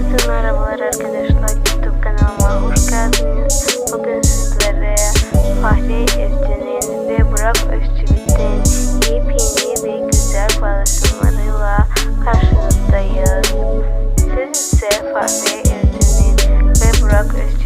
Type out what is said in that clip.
Herkese merhabalar arkadaşlar YouTube kanalıma hoş geldiniz. Bugün sizlere Fahri Özcan'ın ve Burak Özçivit'in yepyeni ve güzel paylaşımlarıyla karşınızdayız. Siz ise Fahri Özcan'ın ve Burak Özçivit'in